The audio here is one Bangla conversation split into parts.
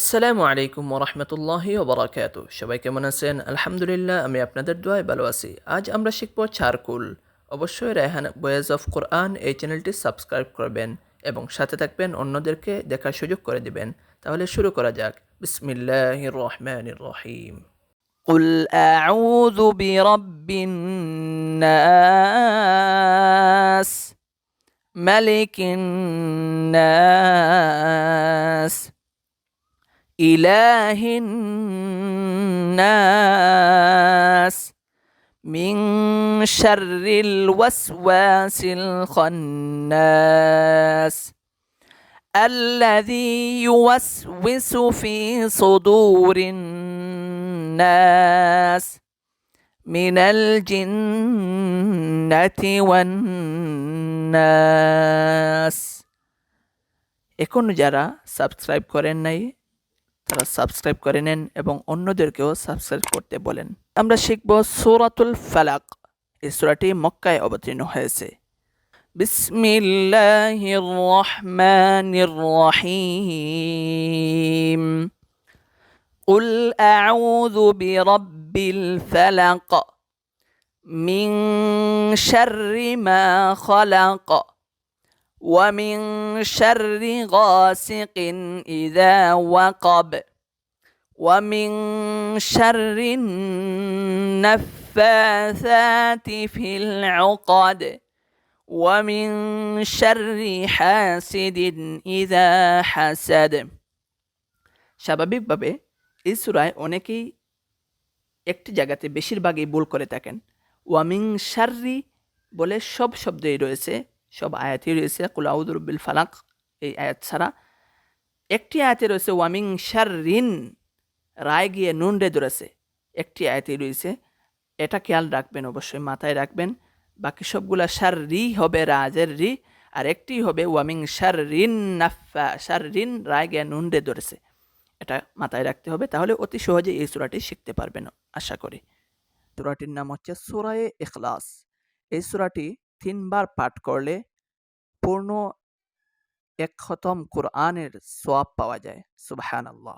আসসালামু আলাইকুম ওরহমতুল্লাহি ওবরাকাত সবাই কেমন আছেন আলহামদুলিল্লাহ আমি আপনাদের দোয়ায় ভালো আছি আজ আমরা শিখব চারকুল অবশ্যই রায়হান বয়েজ অফ কোরআন এই চ্যানেলটি সাবস্ক্রাইব করবেন এবং সাথে থাকবেন অন্যদেরকে দেখার সুযোগ করে দিবেন তাহলে শুরু করা যাক বিসমিল্লাহ রহমান রহিম قل أعوذ برب الناس ملك الناس إله الناس من شر الوسواس الخناس الذي يوسوس في صدور الناس من الجنة والناس এখন যারা সাবস্ক্রাইব করেন নাই তারা সাবস্ক্রাইব করে নেন এবং অন্যদেরকেও সাবস্ক্রাইব করতে বলেন আমরা শিখব সূরাতুল ফালাক এই সূরাটি মক্কায় অবতীর্ণ হয়েছে بسم الله الرحمن الرحيم قل أعوذ برب الفلق من شر ما خلق ومن شر غاسق إذا وقب ومن شر النفاثات في العقد ومن شر حاسد إذا حسد স্বাভাবিকভাবে এই সুরায় অনেকেই একটি জায়গাতে বেশিরভাগই ভুল করে থাকেন ওয়ামিং শার্রি বলে সব শব্দই রয়েছে সব আয়াতই রয়েছে কুলাউদুরবিল ফালাক এই আয়াত ছাড়া একটি আয়াতে রয়েছে ওয়ামিং শার্রিন রায় গিয়ে নুন রে ধরেছে একটি আয়াতেই রয়েছে, এটা খেয়াল রাখবেন, অবশ্যই মাথায় রাখবেন, বাকি সবগুলা সার রি হবে রাজের রি, আর একটি হবে ওয়ামিং সার রিন নাফা সার রিন রায় গিয়ে নুন রে ধরেছে এটা মাথায় রাখতে হবে, তাহলে অতি সহজে এই সুরাটি শিখতে পারবেন, আশা করি। সুরাটির নাম হচ্ছে সুরায়ে এখলাস এই সুরাটি তিনবার পাঠ করলে পূর্ণ এক খতম কোরআনের সোয়াব পাওয়া যায় সুবহান আল্লাহ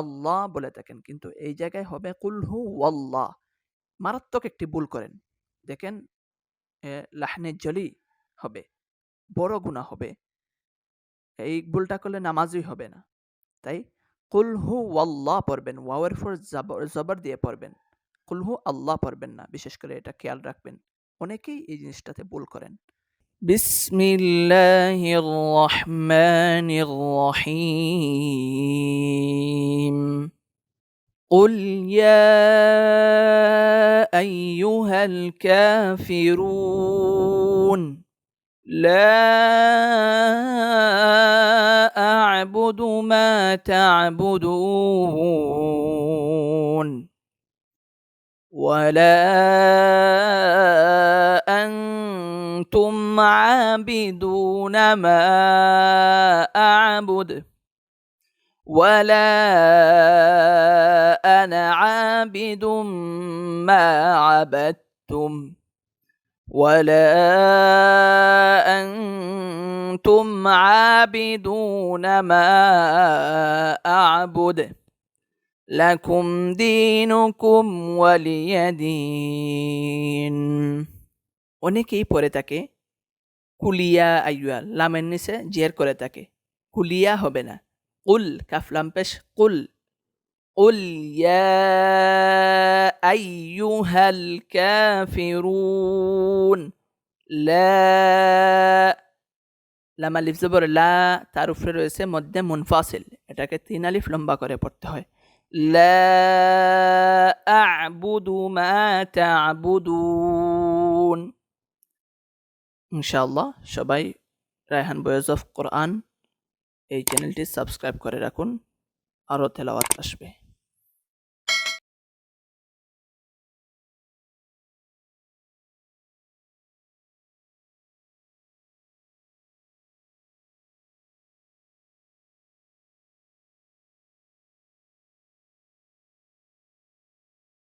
আল্লাহ বলে থাকেন। কিন্তু এই জায়গায় হবে কুলহু ওয়াল্লাহ। মারাত্মক একটি ভুল করেন। দেখেন লাহনে জলি হবে, বড় গুণা হবে। এই ভুলটা করলে নামাজই হবে না। তাই কুলহু ওয়াল্লাহ পড়বেন, ওয়াওয়ের ফর জবর দিয়ে পড়বেন। কুলহু আল্লাহ পড়বেন না। বিশেষ করে এটা খেয়াল রাখবেন। অনেকেই এই জিনিসটাতে ভুল করেন। বিসমিল্লাহির রহমানির রহিম। قل يا أيها الكافرون لا أعبد ما تعبدون ولا أنتم عابدون ما أعبد ولا أنا عابد ما عبدتم ولا أنتم عابدون ما أعبد لكم دينكم ولي دين অনেকেই পরে থাকে কুলিয়া আইয়া লামের নিচে জের করে থাকে কুলিয়া হবে না কুল কাফলাম পেশ কুল قل يا أيها الكافرون لا লামা লিফ জবর লা তার উপরে রয়েছে মধ্যে মুনফাসিল এটাকে তিন আলিফ লম্বা করে পড়তে হয় লা আ'বুদু মা তা'বুদুন ইনশাআল্লাহ সবাই রায়হান বয়েজ অফ কোরআন এই চ্যানেলটি সাবস্ক্রাইব করে রাখুন আরও তেলাওয়াত আসবে